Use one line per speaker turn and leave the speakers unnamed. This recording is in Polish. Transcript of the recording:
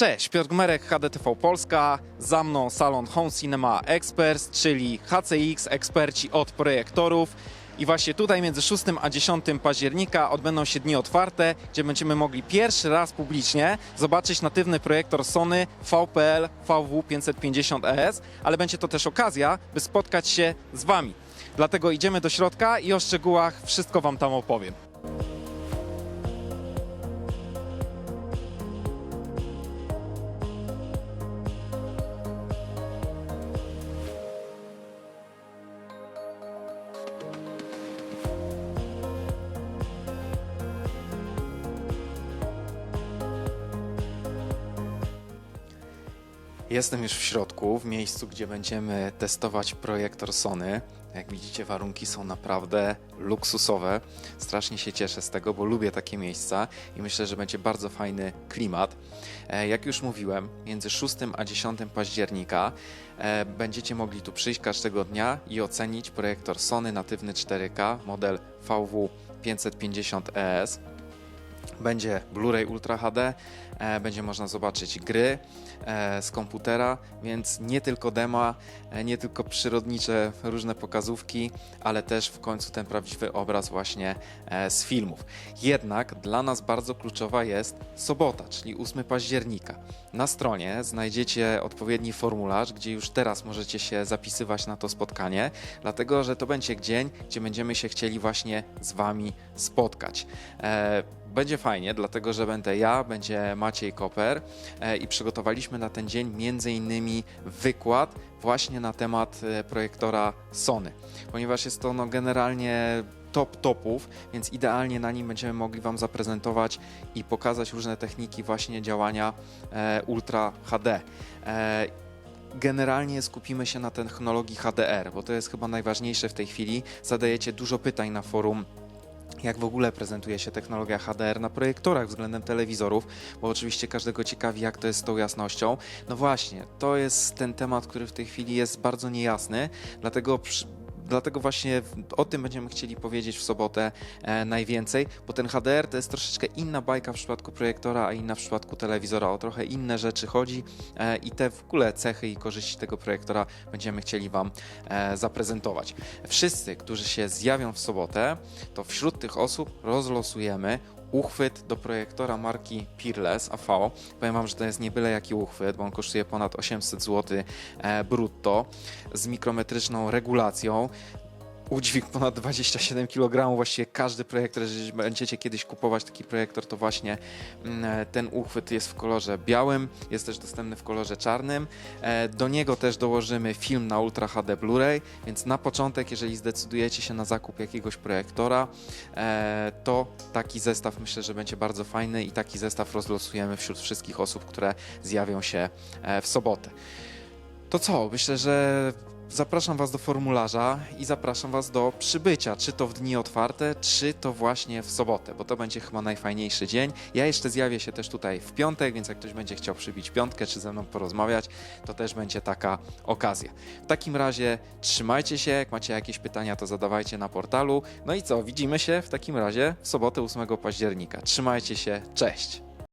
Cześć, Piotr Gmerek, HDTV Polska, za mną salon Home Cinema Experts, czyli HCX, eksperci od projektorów. I właśnie tutaj między 6 a 10 października odbędą się dni otwarte, gdzie będziemy mogli pierwszy raz publicznie zobaczyć natywny projektor Sony VPL VW550ES, ale będzie to też okazja, by spotkać się z Wami. Dlatego idziemy do środka i o szczegółach wszystko Wam tam opowiem. Jestem już w środku, w miejscu, gdzie będziemy testować projektor Sony. Jak widzicie, warunki są naprawdę luksusowe. Strasznie się cieszę z tego, bo lubię takie miejsca i myślę, że będzie bardzo fajny klimat. E, Jak już mówiłem, między 6 a 10 października e, będziecie mogli tu przyjść każdego dnia i ocenić projektor Sony natywny 4K model VW550ES. Będzie Blu-ray Ultra HD, e, będzie można zobaczyć gry e, z komputera, więc nie tylko dema, e, nie tylko przyrodnicze różne pokazówki, ale też w końcu ten prawdziwy obraz właśnie e, z filmów. Jednak dla nas bardzo kluczowa jest sobota, czyli 8 października. Na stronie znajdziecie odpowiedni formularz, gdzie już teraz możecie się zapisywać na to spotkanie, dlatego że to będzie dzień, gdzie będziemy się chcieli właśnie z Wami spotkać. E, będzie fajnie, dlatego że będę ja, będzie Maciej Koper e, i przygotowaliśmy na ten dzień innymi wykład właśnie na temat e, projektora Sony, ponieważ jest to no, generalnie top topów, więc idealnie na nim będziemy mogli Wam zaprezentować i pokazać różne techniki właśnie działania e, Ultra HD. Generalnie skupimy się na technologii HDR, bo to jest chyba najważniejsze w tej chwili. Zadajecie dużo pytań na forum jak w ogóle prezentuje się technologia HDR na projektorach względem telewizorów, bo oczywiście każdego ciekawi, jak to jest z tą jasnością. No właśnie, to jest ten temat, który w tej chwili jest bardzo niejasny, dlatego przy, Dlatego właśnie o tym będziemy chcieli powiedzieć w sobotę e, najwięcej, bo ten HDR to jest troszeczkę inna bajka w przypadku projektora, a inna w przypadku telewizora. O trochę inne rzeczy chodzi e, i te w ogóle cechy i korzyści tego projektora będziemy chcieli Wam e, zaprezentować. Wszyscy, którzy się zjawią w sobotę, to wśród tych osób rozlosujemy uchwyt do projektora marki Peerless AV. Powiem Wam, że to jest nie byle jaki uchwyt, bo on kosztuje ponad 800 zł e, brutto z mikrometryczną regulacją. Udźwig ponad 27 kg, właściwie każdy projektor, jeżeli będziecie kiedyś kupować taki projektor, to właśnie mm, ten uchwyt jest w kolorze białym, jest też dostępny w kolorze czarnym. E, Do niego też dołożymy film na Ultra HD Blu-ray, więc na początek, jeżeli zdecydujecie się na zakup jakiegoś projektora, e, to taki zestaw myślę, że będzie bardzo fajny i taki zestaw rozlosujemy wśród wszystkich osób, które zjawią się e, w sobotę. To co? Myślę, że zapraszam Was do formularza i zapraszam Was do przybycia, czy to w dni otwarte, czy to właśnie w sobotę, bo to będzie chyba najfajniejszy dzień. Ja jeszcze zjawię się też tutaj w piątek, więc jak ktoś będzie chciał przybić piątkę, czy ze mną porozmawiać, to też będzie taka okazja. W takim razie trzymajcie się, jak macie jakieś pytania, to zadawajcie na portalu. No i co? Widzimy się w takim razie w sobotę 8 października. Trzymajcie się, cześć!